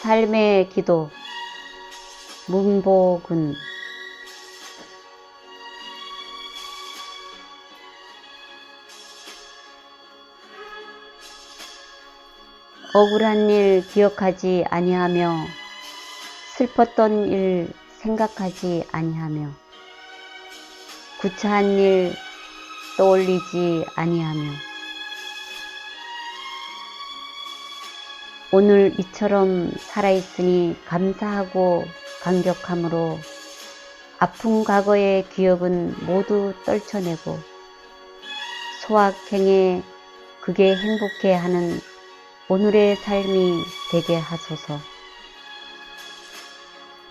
삶의 기도. 문복은 억울한 일 기억하지 아니하며 슬펐던 일 생각하지 아니하며 구차한 일 떠올리지 아니하며 오늘 이처럼 살아있으니 감사하고 감격함으로 아픈 과거의 기억은 모두 떨쳐내고 소확행에 그게 행복해 하는 오늘의 삶이 되게 하소서.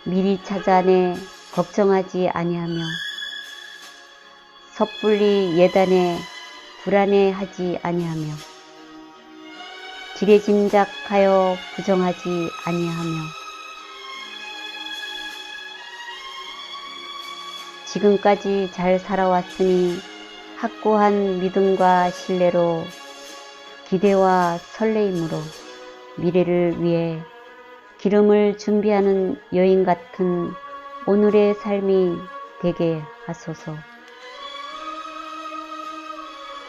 미리 찾아내 걱정하지 아니하며 섣불리 예단에 불안해하지 아니하며 길에 짐작하여 부정하지 아니하며 지금까지 잘 살아왔으니 확고한 믿음과 신뢰로 기대와 설레임으로 미래를 위해 기름을 준비하는 여인 같은 오늘의 삶이 되게 하소서.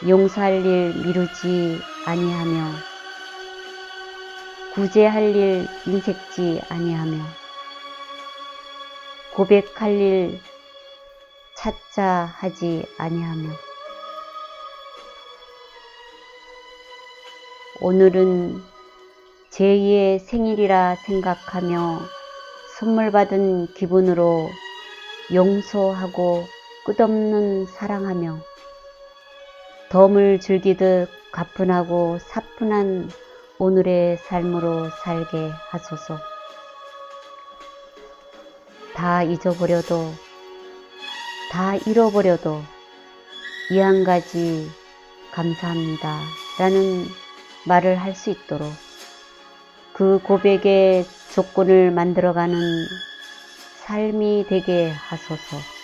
용서할 일 미루지 아니하며 구제할 일 인색지 아니하며 고백할 일 찾자 하지 아니하며 오늘은 제2의 생일이라 생각하며 선물 받은 기분으로 용서하고 끝없는 사랑하며 덤을 즐기듯 가뿐하고 사뿐한 오늘의 삶으로 살게 하소서. 다 잊어버려도 다 잃어버려도 이 한 가지 감사합니다. 라는 말을 할 수 있도록 그 고백의 조건을 만들어가는 삶이 되게 하소서.